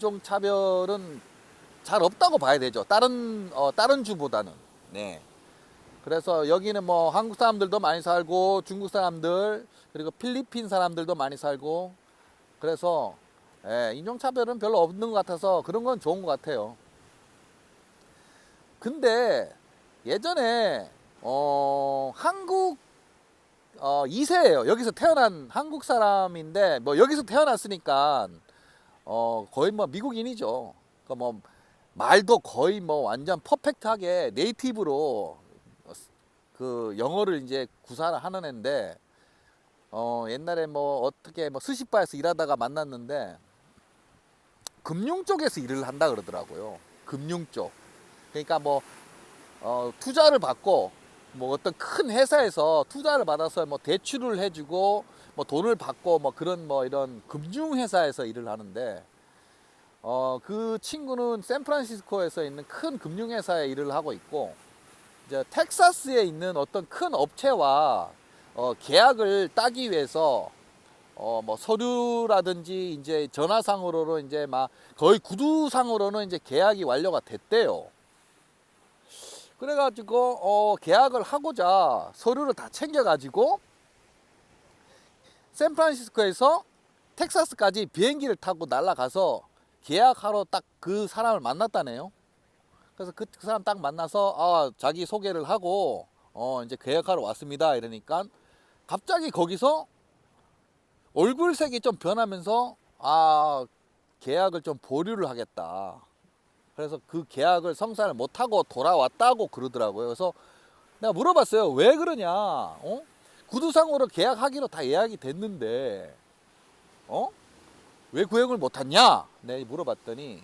인종 차별은 잘 없다고 봐야 되죠. 다른 어, 다른 주보다는. 네. 그래서 여기는 뭐 한국 사람들도 많이 살고 중국 사람들 그리고 필리핀 사람들도 많이 살고 그래서 예, 인종 차별은 별로 없는 것 같아서 그런 건 좋은 것 같아요. 근데 예전에 어, 한국 어, 2세예요. 여기서 태어난 한국 사람인데 뭐 여기서 태어났으니까 어, 거의 뭐 미국인이죠. 그뭐 말도 거의 뭐 완전 퍼펙트하게 네이티브로 그 영어를 이제 구사를 하는 애인데 어, 옛날에 뭐 어떻게 뭐 스시바에서 일하다가 만났는데 금융 쪽에서 일을 한다 그러더라고요. 금융 쪽. 그러니까 뭐 어, 투자를 받고 뭐 어떤 큰 회사에서 투자를 받아서 뭐 대출을 해주고 뭐 돈을 받고 뭐 그런 뭐 이런 금융 회사에서 일을 하는데 어 그 친구는 샌프란시스코에서 있는 큰 금융 회사에 일을 하고 있고 이제 텍사스에 있는 어떤 큰 업체와 어 계약을 따기 위해서 어 뭐 서류라든지 이제 전화상으로는 이제 막 거의 구두상으로는 이제 계약이 완료가 됐대요. 그래가지고 어, 계약을 하고자 서류를 다 챙겨가지고 샌프란시스코에서 텍사스까지 비행기를 타고 날아가서 계약하러 딱 그 사람을 만났다네요. 그래서 그, 그 사람 딱 만나서 아, 자기 소개를 하고 어, 이제 계약하러 왔습니다. 이러니까 갑자기 거기서 얼굴색이 좀 변하면서 아 계약을 좀 보류를 하겠다. 그래서 그 계약을 성사를 못하고 돌아왔다고 그러더라고요. 그래서 내가 물어봤어요. 왜 그러냐? 어? 구두상으로 계약하기로 다 예약이 됐는데, 어? 왜 구형을 못했냐? 네, 물어봤더니,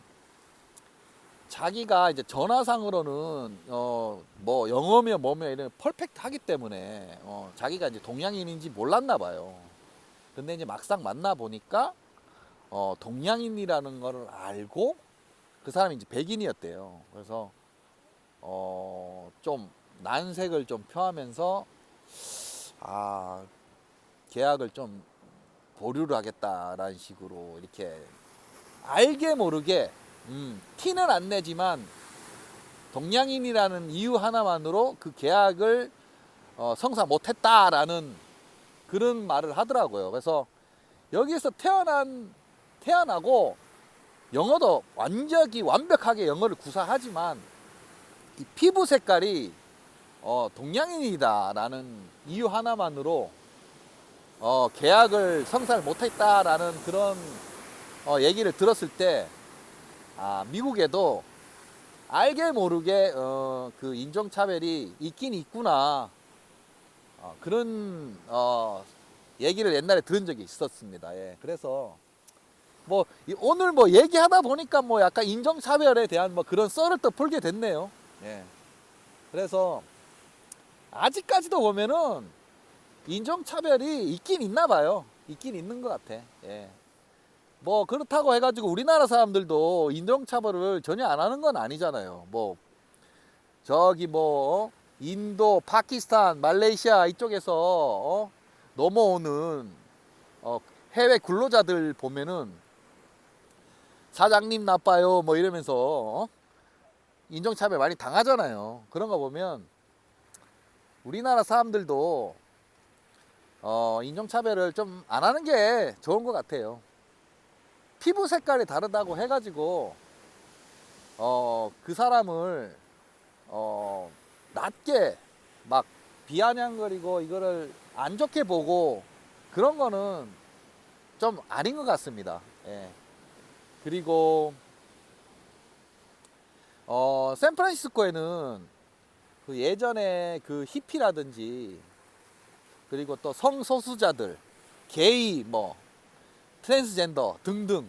자기가 이제 전화상으로는, 어, 뭐, 영어며 뭐며 이런 퍼펙트 하기 때문에, 어, 자기가 이제 동양인인지 몰랐나 봐요. 근데 이제 막상 만나 보니까, 어, 동양인이라는 거를 알고, 그 사람이 이제 백인이었대요. 그래서 어 좀 난색을 좀 표하면서 아 계약을 좀 보류를 하겠다라는 식으로 이렇게 알게 모르게 음, 티는 안 내지만 동양인이라는 이유 하나만으로 그 계약을 어, 성사 못했다라는 그런 말을 하더라고요. 그래서 여기서 태어난 태어나고 영어도 완전히 완벽하게 영어를 구사하지만 이 피부 색깔이 어, 동양인이다라는 이유 하나만으로 어, 계약을 성사를 못했다라는 그런 어, 얘기를 들었을 때 아, 미국에도 알게 모르게 어, 그 인종차별이 있긴 있구나 어, 그런 어, 얘기를 옛날에 들은 적이 있었습니다. 예, 그래서 뭐 이- 오늘 뭐 얘기하다 보니까 뭐 약간 인종차별에 대한 뭐 그런 썰을 또 풀게 됐네요. 예. 그래서 아직까지도 보면은 인종차별이 있긴 있나 봐요. 있긴 있는 것 같아. 예. 뭐 그렇다고 해가지고 우리나라 사람들도 인종차별을 전혀 안 하는 건 아니잖아요. 뭐 저기 뭐 어? 인도, 파키스탄, 말레이시아 이쪽에서 어? 넘어오는 어, 해외 근로자들 보면은 사장님 나빠요 뭐 이러면서 어? 인종차별 많이 당하잖아요. 그런 거 보면 우리나라 사람들도 어, 인종차별을 좀 안 하는 게 좋은 것 같아요. 피부 색깔이 다르다고 해가지고 어, 그 사람을 어, 낮게 막 비아냥거리고 이거를 안 좋게 보고 그런 거는 좀 아닌 것 같습니다. 예. 그리고 어, 샌프란시스코에는 그 예전에 그 히피라든지 그리고 또 성소수자들, 게이 뭐 트랜스젠더 등등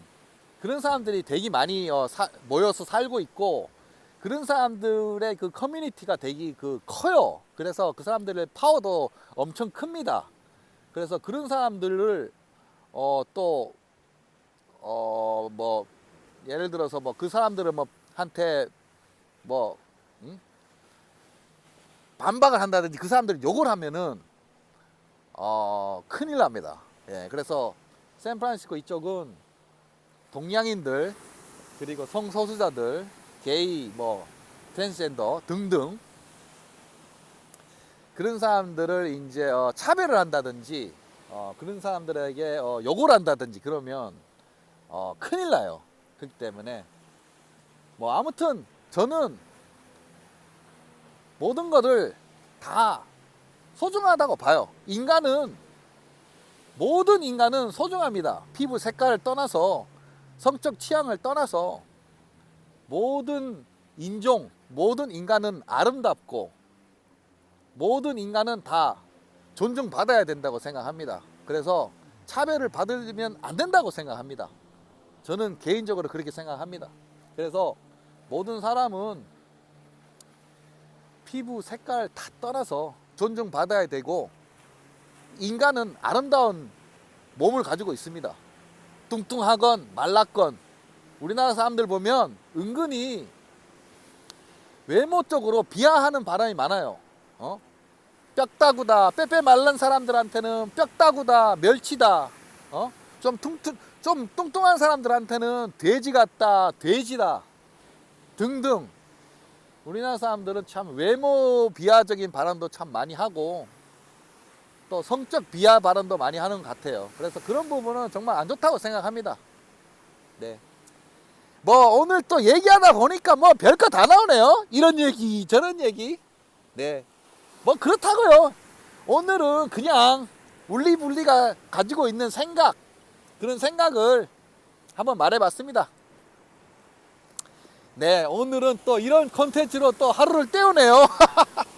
그런 사람들이 되게 많이 어, 사- 모여서 살고 있고 그런 사람들의 그 커뮤니티가 되게 그 커요. 그래서 그 사람들의 파워도 엄청 큽니다. 그래서 그런 사람들을 어, 또 어, 뭐, 예를 들어서 뭐 그 사람들은 뭐 한테 뭐, 응? 반박을 한다든지 그 사람들이 욕을 하면은 어, 큰일 납니다. 예, 그래서 샌프란시스코 이쪽은 동양인들 그리고 성소수자들, 게이, 뭐 트랜스젠더 등등 그런 사람들을 이제 어, 차별을 한다든지 어, 그런 사람들에게 어, 욕을 한다든지 그러면 어, 큰일 나요. 그렇기 때문에 뭐 아무튼 저는 모든 것을 다 소중하다고 봐요. 인간은 모든 인간은 소중합니다. 피부 색깔을 떠나서 성적 취향을 떠나서 모든 인종, 모든 인간은 아름답고 모든 인간은 다 존중받아야 된다고 생각합니다. 그래서 차별을 받으면 안 된다고 생각합니다. 저는 개인적으로 그렇게 생각합니다. 그래서 모든 사람은 피부 색깔 다 떠나서 존중받아야 되고 인간은 아름다운 몸을 가지고 있습니다. 뚱뚱하건 말랐건 우리나라 사람들 보면 은근히 외모적으로 비하하는 바람이 많아요. 어? 뼈다구다, 빼빼 말른 사람들한테는 뼈다구다, 멸치다. 어? 좀 뚱뚱, 좀 뚱뚱한 사람들한테는 돼지 같다, 돼지다 등등. 우리나라 사람들은 참 외모 비하적인 발언도 참 많이 하고 또 성적 비하 발언도 많이 하는 것 같아요. 그래서 그런 부분은 정말 안 좋다고 생각합니다. 네. 뭐 오늘 또 얘기하다 보니까 뭐 별거 다 나오네요. 이런 얘기, 저런 얘기. 네. 뭐 그렇다고요. 오늘은 그냥 울리불리가 가지고 있는 생각, 그런 생각을 한번 말해봤습니다. 네, 오늘은 또 이런 컨텐츠로 또 하루를 때우네요.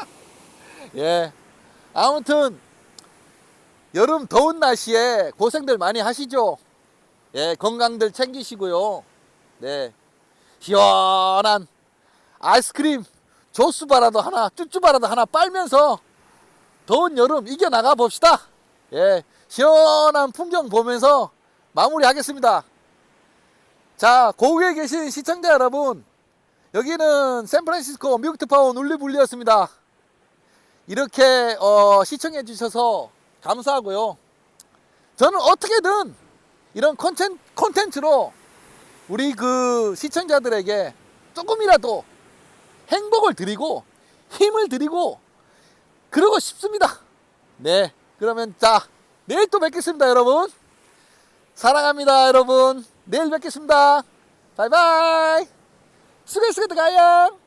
예. 아무튼 여름 더운 날씨에 고생들 많이 하시죠. 예, 건강들 챙기시고요. 네. 시원한 아이스크림 조수바라도 하나, 쭈쭈바라도 하나 빨면서 더운 여름 이겨나가 봅시다. 예. 시원한 풍경 보면서 마무리하겠습니다. 자, 고국에 계신 시청자 여러분, 여기는 샌프란시스코 미국 특파원 울리불리였습니다. 이렇게 어, 시청해 주셔서 감사하고요. 저는 어떻게든 이런 콘텐, 콘텐츠로 우리 그 시청자들에게 조금이라도 행복을 드리고 힘을 드리고 그러고 싶습니다. 네. 그러면 자, 내일 또 뵙겠습니다, 여러분. 사랑합니다, 여러분. 내일 뵙겠습니다. 바이바이. 수고했습니다, 가요.